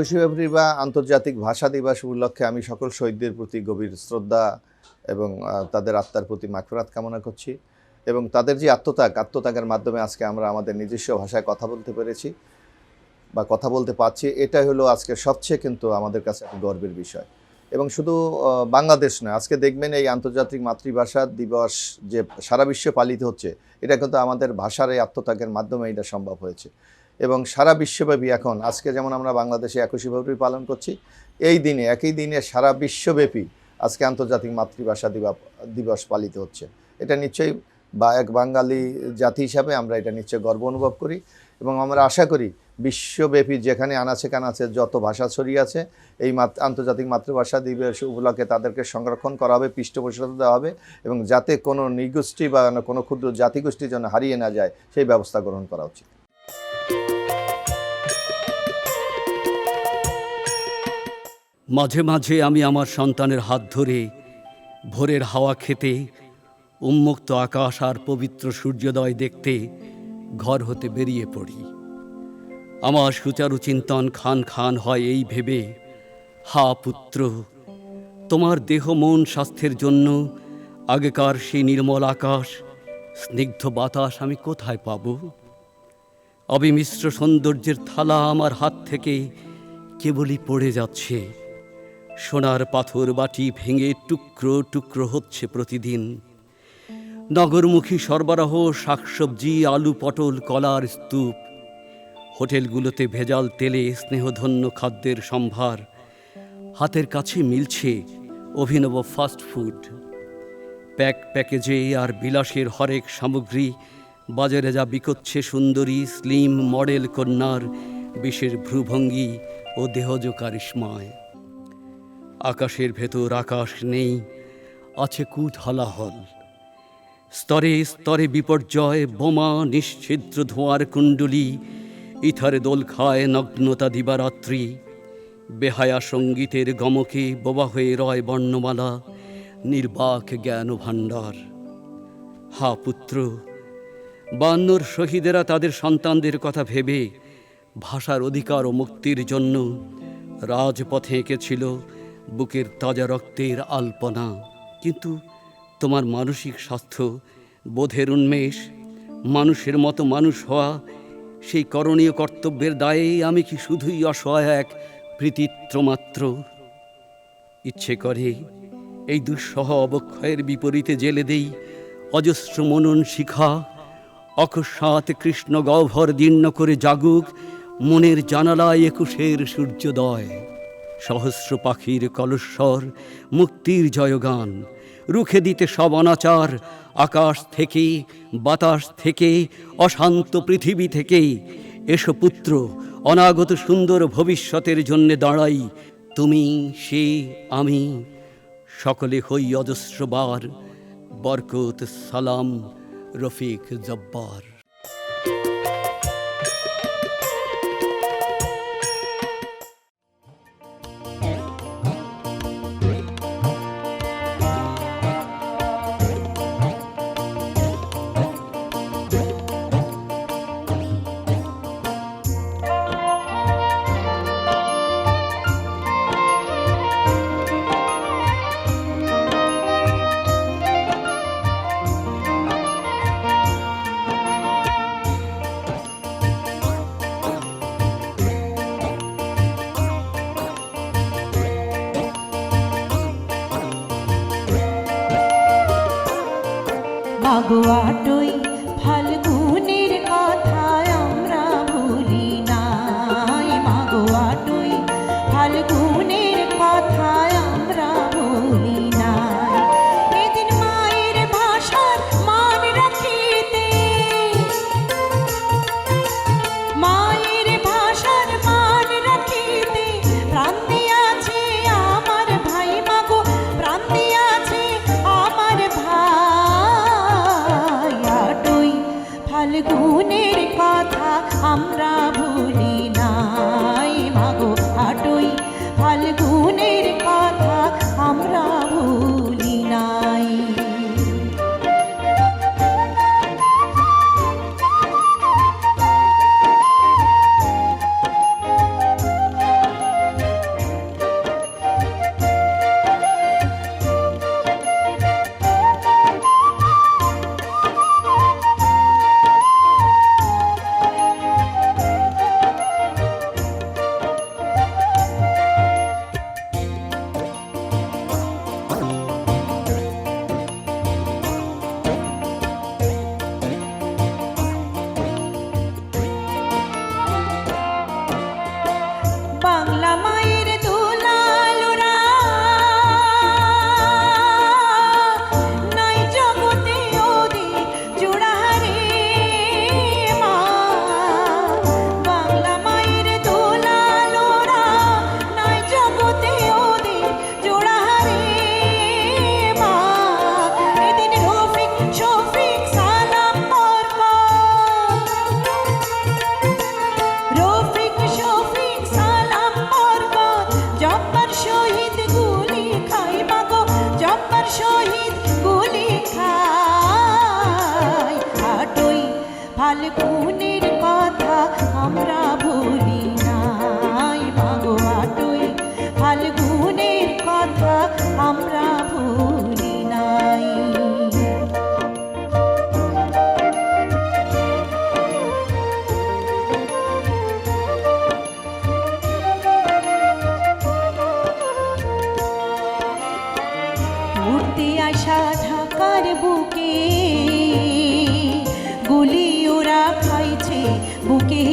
একুশে ফেব্রুয়ারি বা আন্তর্জাতিক ভাষা দিবস উপলক্ষে আমি সকল শহীদদের প্রতি গভীর শ্রদ্ধা এবং তাদের আত্মার প্রতি মাগফিরাত কামনা করছি এবং তাদের যে আত্মত্যাগ, আত্মত্যাগের মাধ্যমে আজকে আমরা আমাদের নিজস্ব ভাষায় কথা বলতে পেরেছি বা কথা বলতে পারছি। এটাই হলো আজকে সবচেয়ে কিন্তু আমাদের কাছে গর্বের বিষয়। এবং শুধু বাংলাদেশ নয়, আজকে দেখবেন এই আন্তর্জাতিক মাতৃভাষা দিবস যে সারা বিশ্বে পালিত হচ্ছে, এটা কিন্তু আমাদের ভাষার এই আত্মত্যাগের মাধ্যমে এটা সম্ভব হয়েছে। এবং সারা বিশ্বব্যাপী এখন, আজকে যেমন আমরা বাংলাদেশে একুশে ফেব্রুয়ারি পালন করছি, এই দিনে, একই দিনে সারা বিশ্বব্যাপী আজকে আন্তর্জাতিক মাতৃভাষা দিবা দিবস পালিত হচ্ছে। এটা নিশ্চয়ই বা এক বাঙালি জাতি হিসাবে আমরা এটা নিশ্চয়ই গর্ব অনুভব করি এবং আমরা আশা করি বিশ্বব্যাপী যেখানে আনাচে কানাচে যত ভাষা ছড়িয়ে আছে, এই আন্তর্জাতিক মাতৃভাষা দিবস উপলক্ষে তাদেরকে সংরক্ষণ করা হবে, পৃষ্ঠপোষকতা দেওয়া হবে এবং যাতে কোনো নিগোষ্ঠী বা কোনো ক্ষুদ্র জাতিগোষ্ঠী যেন হারিয়ে না যায়, সেই ব্যবস্থা গ্রহণ করা উচিত। মাঝে মাঝে আমি আমার সন্তানের হাত ধরে ভোরের হাওয়া খেতে, উন্মুক্ত আকাশ আর পবিত্র সূর্যোদয় দেখতে ঘর হতে বেরিয়ে পড়ি। আমার সুচারু চিন্তন খান খান হয় এই ভেবে, হা পুত্র, তোমার দেহ মন স্বাস্থ্যের জন্য আগেকার সেই নির্মল আকাশ, স্নিগ্ধ বাতাস আমি কোথায় পাবো? অবিমিশ্র সৌন্দর্যের থালা আমার হাত থেকে কেবলই পড়ে যাচ্ছে। সোনার পাথর বাটি ভেঙে টুকরো টুকরো হচ্ছে প্রতিদিন। নগরমুখী সরবরাহ, শাকসবজি, আলু, পটল, কলার স্তূপ। হোটেলগুলোতে ভেজাল তেলে স্নেহধন্য খাদ্যের সম্ভার। হাতের কাছে মিলছে অভিনব ফাস্ট ফুড প্যাক প্যাকেজে আর বিলাসের হরেক সামগ্রী। বাজারে যা বিকোচ্ছে সুন্দরী স্লিম মডেল কন্যার বিশের ভ্রুভঙ্গি ও দেহজ কারিশ্মায় আকাশের ভেতর আকাশ নেই, আছে কুট হলাহল স্তরে স্তরে বিপর্যয়, বোমা, নিশ্ছিদ্র ধোঁয়ার কুণ্ডলী, ইথারে দোল খায় নগ্নতা দিবারাত্রি। বেহায়া সঙ্গীতের গমকে বোবা হয়ে রয় বর্ণমালা, নির্বাক জ্ঞান ভাণ্ডার হা পুত্র, বান্নর শহীদেরা তাদের সন্তানদের কথা ভেবে, ভাষার অধিকার ও মুক্তির জন্য রাজপথে এঁকেছিল বুকের তাজা রক্তের আলপনা। কিন্তু তোমার মানসিক স্বাস্থ্য, বোধের উন্মেষ, মানুষের মতো মানুষ হওয়া, সেই করণীয় কর্তব্যের দায়েই আমি কি শুধুই অসহায় এক কৃতিত্র মাত্র? ইচ্ছে করে এই দুঃসহ অবক্ষয়ের বিপরীতে জেলে দেই অজস্র মনন শিখা, অকস্মাৎ কৃষ্ণ গহ্বর দীর্ণ করে জাগুক মনের জানালায় একুশের সূর্যোদয়। সহস্র পাখির কলস্বর, মুক্তির জয়গান। রুখে দিতে সব অনাচার, আকাশ থেকে, বাতাস থেকে, অশান্ত পৃথিবী থেকে এসো পুত্র, অনাগত সুন্দর ভবিষ্যতের জন্যে দাঁড়াই। তুমি, সে, আমি। সকলে হই অজস্রবার বরকত, সালাম, রফিক, জব্বার। মাগোয়াটই ফাল্গুনের কথা আমরা ভুলি নাই। মাগো আটই ফাল্গুনের ফাল্গুনের কথা আমরা भूखे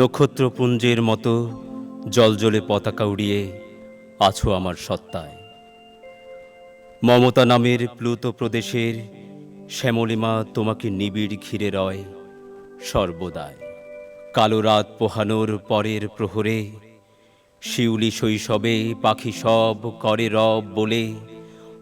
নক্ষত্রপুঞ্জের মতো জলজলে পতাকা উড়িয়ে আছো আমার সত্তায়। মমতা নামের প্লুত প্রদেশের শ্যামলিমা তোমাকে নিবিড় ঘিরে রয় সর্বদায় কালো রাত পোহানোর পরের প্রহরে, শিউলি শৈশবে পাখি সব করে রব বলে,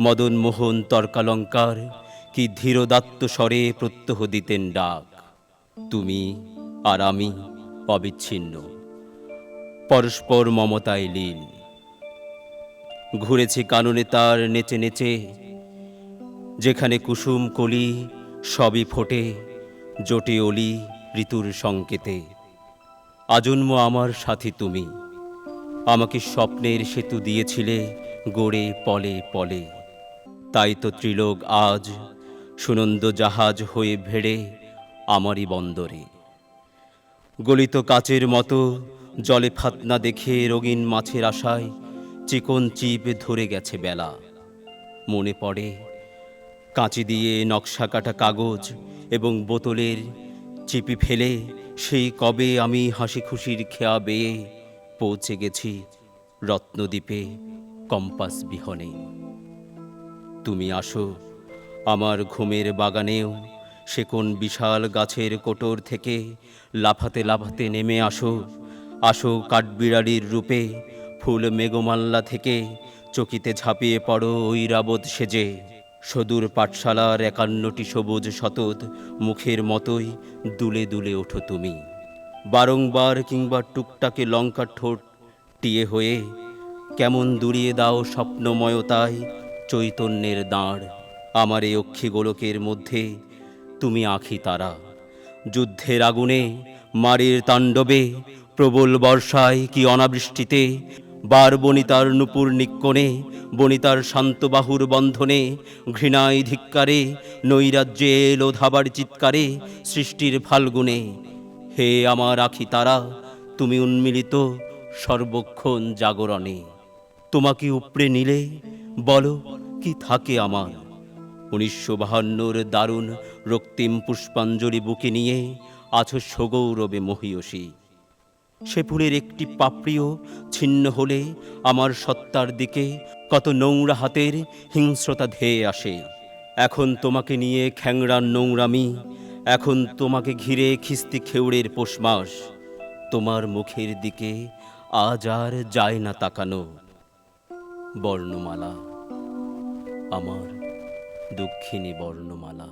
মদন মোহন তর্কালঙ্কার কি ধীরদাত্ত স্বরে প্রত্যহ দিতেন ডাক। তুমি আর আমি অবিচ্ছিন্ন। পরস্পর মমতায় লীন। ঘুরেছে কাননে তার নেচে নেচে। যেখানে কুসুম কলি সবই ফোটে, জোটে অলি ঋতুর সংকেতে। আজন্ম আমার সাথী তুমি। আমাকে স্বপ্নের সেতু দিয়েছিলে গড়ে পলে পলে। তাই তো ত্রিলোক আজ সুনন্দ জাহাজ হয়ে ভেড়ে আমারই বন্দরে। গলিত কাচের মতো জলে ফাতনা দেখে রঙিন মাছের আশায় চিকন চিপ ধরে গেছে বেলা। মনে পড়ে কাঁচি দিয়ে নকশা কাটা কাগজ এবং বোতলের চিপি ফেলে সেই কবে আমি হাসি খুশির খেয়া বেয়ে পৌঁছে গেছি রত্নদ্বীপে কম্পাস বিহনে। তুমি আসো আমার ঘুমের বাগানেও সে কোন বিশাল গাছের কোটর থেকে লাফাতে লাফাতে নেমে আসো। আসো কাঠবিড়ালির রূপে, ফুল মেঘমাল্লা থেকে চকিতে ঝাঁপিয়ে পড়ো ঐরাবত সেজে। সদূর পাঠশালার একান্নটি সবুজ শতত মুখের মতোই দুলে দুলে ওঠো তুমি। বারংবার কিংবা টুকটাকে লঙ্কা ঠোঁট টিয়ে হয়ে কেমন দুড়িয়ে দাও স্বপ্নময়তায় চৈতন্যের দাঁড়। আমার এই অক্ষী গোলকের মধ্যে তুমি আখি তারা। যুদ্ধের আগুনে, মারের তাণ্ডবে, প্রবল বর্ষায় কি অনাবৃষ্টিতে বার বনিতার নুপুর নিক্কণে, বনিতার শান্তবাহুর বন্ধনে, ঘৃণায় ধিক্কারে, নৈরাজ্যে এলো ধাবার চিৎকারে, সৃষ্টির ফাল্গুনে। হে আমার আখি তারা, তুমি উন্মিলিত সর্বক্ষণ জাগরণে। তোমাকে উপড়ে নিলে, বলো, কি থাকে আমার? উনিশশো বাহান্নর দারুণ রক্তিম পুষ্পাঞ্জলি বুকে নিয়ে আছো সগৌরবে মহিয়সী। সে ফুলের একটি পাপড়িও ছিন্ন হলে আমার সত্তার দিকে কত নোংরা হাতের হিংস্রতা ধেয়ে আসে। এখন তোমাকে নিয়ে খ্যাংরার নোংরামি, এখন তোমাকে ঘিরে খিস্তি খেউড়ের পোষমাস, তোমার মুখের দিকে আজ আর যায় না তাকানো। বর্ণমালা আমার দক্ষিণী বর্ণমালা।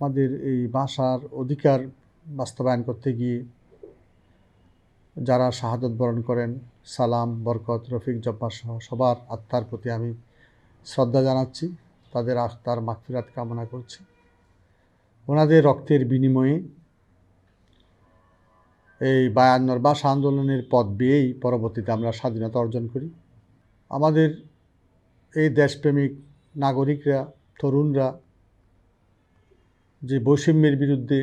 আমাদের এই ভাষার অধিকার বাস্তবায়ন করতে গিয়ে যারা শাহাদত বরণ করেন, সালাম, বরকত, রফিক, জব্বার সহ সবার আত্মার প্রতি আমি শ্রদ্ধা জানাচ্ছি, তাদের আত্মার মাগফিরাত কামনা করছি। ওনাদের রক্তের বিনিময়ে এই বায়ান্নর ভাষা আন্দোলনের পথ বেয়েই পরবর্তীতে আমরা স্বাধীনতা অর্জন করি। আমাদের এই দেশপ্রেমিক নাগরিকরা, তরুণরা যে বৈষম্যের বিরুদ্ধে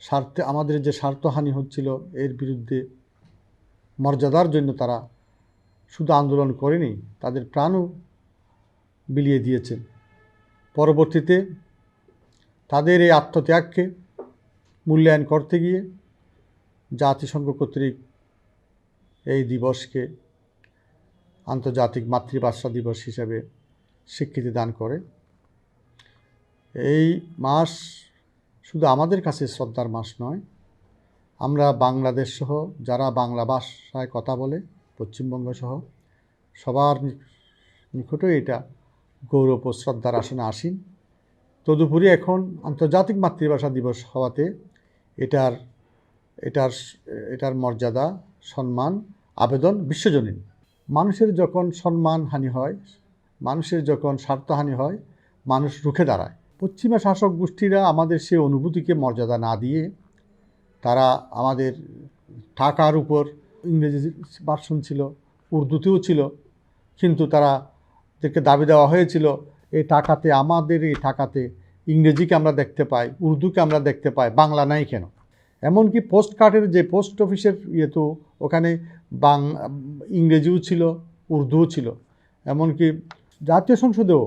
স্বার্থে, আমাদের যে স্বার্থহানি হচ্ছিল, এর বিরুদ্ধে মর্যাদার জন্য তারা শুধু আন্দোলন করেনি, তাদের প্রাণও বিলিয়ে দিয়েছেন। পরবর্তীতে তাদের এই আত্মত্যাগকে মূল্যায়ন করতে গিয়ে জাতিসংঘ কর্তৃক এই দিবসকে আন্তর্জাতিক মাতৃভাষা দিবস হিসাবে স্বীকৃতি দান করে। এই মাস শুধু আমাদের কাছে শ্রদ্ধার মাস নয়, আমরা বাংলাদেশ সহ যারা বাংলা ভাষায় কথা বলে, পশ্চিমবঙ্গ সহ সবার নি- নিকটই এটা গৌরব ও শ্রদ্ধার আসনে আসীন। তদুপরি এখন আন্তর্জাতিক মাতৃভাষা দিবস হওয়াতে এটার এটার এটার মর্যাদা, সম্মান, আবেদন বিশ্বজনীন। মানুষের যখন সম্মান হানি হয়, মানুষের যখন স্বার্থহানি হয়, মানুষ রুখে দাঁড়ায়। পশ্চিমা শাসক গোষ্ঠীরা আমাদের সেই অনুভূতিকে মর্যাদা না দিয়ে তারা আমাদের টাকার উপর ইংরেজি ভার্সন ছিল, উর্দুতেও ছিল, কিন্তু তারা থেকে দাবি দেওয়া হয়েছিল এই টাকাতে, আমাদের এই টাকাতে ইংরেজিকে আমরা দেখতে পাই, উর্দুকে আমরা দেখতে পাই, বাংলা নাই কেন? এমনকি পোস্ট কার্ডের যে পোস্ট অফিসের ইয়ে তো ওখানে বাং, ইংরেজিও ছিল, উর্দুও ছিল। এমনকি জাতীয় সংসদেও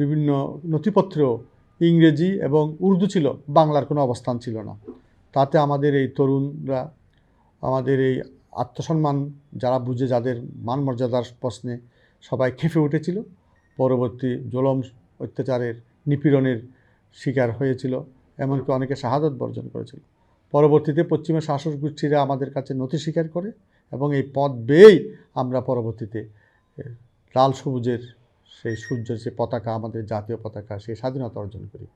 বিভিন্ন নথিপত্রেও ইংরেজি এবং উর্দু ছিল, বাংলার কোনো অবস্থান ছিল না। তাতে আমাদের এই তরুণরা, আমাদের এই আত্মসম্মান যারা বুঝে, যাদের মান মর্যাদার প্রশ্নে সবাই খেপে উঠেছিল। পরবর্তী জলম অত্যাচারের নিপীড়নের শিকার হয়েছিল, এমনকি অনেকে শাহাদত বর্জন করেছিল। পরবর্তীতে পশ্চিমের শাসক গোষ্ঠীরা আমাদের কাছে নথি স্বীকার করে এবং এই পথ বেয়েই আমরা পরবর্তীতে লাল সবুজের সেই সূর্যের যে পতাকা, আমাদের জাতীয় পতাকা, সেই স্বাধীনতা অর্জন করি।